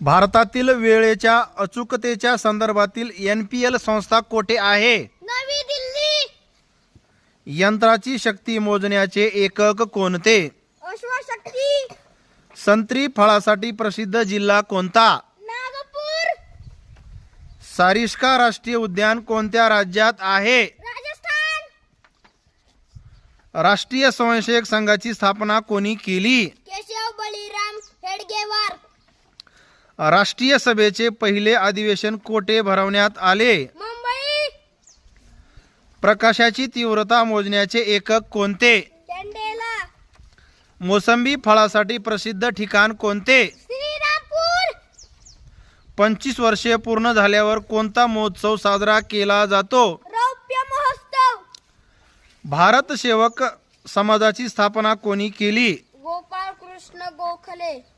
भारतातील वेळेच्या अचूकतेच्या संदर्भातील एन पी एल संस्था कोठे आहे? नवी दिल्ली. यंत्राची शक्ती मोजण्याचे एकक कोणते? अश्वशक्ती. संत्री फळासाठी प्रसिद्ध जिल्हा कोणता? नागपूर. सारिस्का राष्ट्रीय उद्यान कोणत्या राज्यात आहे? राजस्थान. राष्ट्रीय स्वयंसेवक संघाची स्थापना कोणी केली? राष्ट्रीय सभेचे पहिले अधिवेशन कोठे भरवण्यात आले. मुंबई! प्रकाशाची तीव्रता मोजण्याचे एकक कोणते? मोसंबी फळासाठी प्रसिद्ध ठिकाण कोणते? पंचवीस वर्षे पूर्ण झाल्यावर कोणता महोत्सव साजरा केला जातो? भारत सेवक समाजाची स्थापना कोणी केली? गोपाळ कृष्ण गोखले!